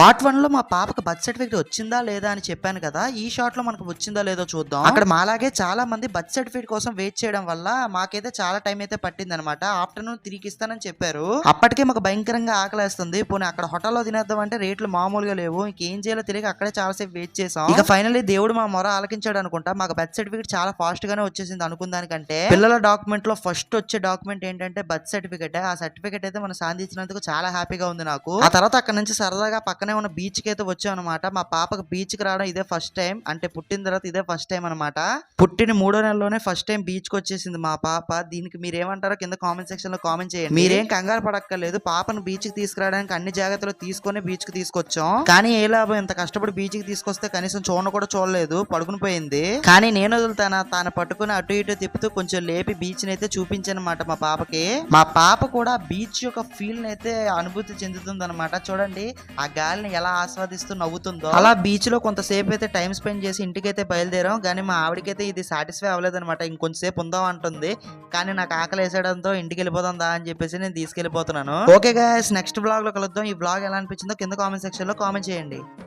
Part వన్లో మా పాపకు బర్త్ సర్టిఫికేట్ వచ్చిందా లేదా అని చెప్పాను కదా ఈ షార్ట్లో మనకు వచ్చిందా లేదో చూద్దాం. అక్కడ మాలాగే చాలా మంది బర్త్ సర్టిఫికేట్ కోసం వెయిట్ చేయడం వల్ల మాకైతే చాలా టైం అయితే పట్టింది అనమాట ఆఫ్టర్నూన్ తిరిగి ఇస్తానని చెప్పారు. అప్పటికే మాకు భయంకరంగా ఆకలేస్తుంది. పోనీ అక్కడ హోటల్లో తినేద్దాం అంటే రేట్లు మామూలుగా లేవు. ఇంకేం చేయాలో తెలియక అక్కడే చాలాసేపు వెయిట్ చేసాం ఇక ఫైనల్లీ దేవుడు మా మొర ఆలకించాడు అనుకుంటా. మాకు బర్త్ సర్టిఫికేట్ చాలా ఫాస్ట్ గానే వచ్చేసింది అనుకున్న దానికంటే. పిల్లల డాక్యుమెంట్లో ఫస్ట్ వచ్చే డాక్యుమెంట్ ఏంటంటే బర్త్ సర్టిఫికేట్. ఆ సర్టిఫికేట్ అయితే మనం సాధించినందుకు చాలా హ్యాపీగా ఉంది నాకు. ఆ తర్వాత అక్కడ నుంచి సరదాగా పక్కన ఉన్న బీచ్కి అయితే వచ్చాం అనమాట మా పాపకు బీచ్కి రావడం ఇదే ఫస్ట్ టైం అంటే పుట్టిన తర్వాత ఇదే ఫస్ట్ టైం అనమాట పుట్టిన మూడో నెలలోనే ఫస్ట్ టైం బీచ్కి వచ్చేసింది మా పాప. దీనికి మీరు ఏమంటారో కింద కామెంట్ సెక్షన్లో కామెంట్ చేయండి. మీరేం కంగారు పడక్కర్లేదు. పాపను బీచ్కి తీసుకురావడానికి అన్ని జాగ్రత్తలు తీసుకొని బీచ్కి తీసుకొచ్చాం. కానీ ఏ లాభం? ఇంత కష్టపడి బీచ్కి తీసుకొస్తే కనీసం చూడను కూడా చూడలేదు. పడుకుని పోయింది. కానీ నేను తన తాను పట్టుకుని అటు ఇటు తిప్పుతూ కొంచెం లేపి బీచ్ నైతే అయితే చూపించానమాట మా పాపకి. మా పాప కూడా బీచ్ యొక్క ఫీల్ అయితే అనుభూతి చెందుతుంది అనమాట చూడండి ఆ గాలి గాలిని ఎలా ఆస్వాదిస్తూ నవ్వుతుందో. అలా బీచ్లో కొంతసేపు అయితే టైం స్పెండ్ చేసి ఇంటికైతే బయలుదేరాం. కానీ మా ఆవిడకైతే ఇది సాటిస్ఫై అవ్వలేదు అనమాట ఇంకొంచెంసేపు ఉందాం అంటుంది. కానీ నాకు ఆకలి వేసేయడంతో ఇంటికి వెళ్ళిపోదాం దా అని చెప్పేసి నేను తీసుకెళ్ళిపోతున్నాను. ఓకే గాయస్ నెక్స్ట్ బ్లాగ్లో కలుద్దాం. ఈ బ్లాగ్ ఎలా అనిపించిందో కింద కామెంట్ సెక్షన్లో కామెంట్ చేయండి.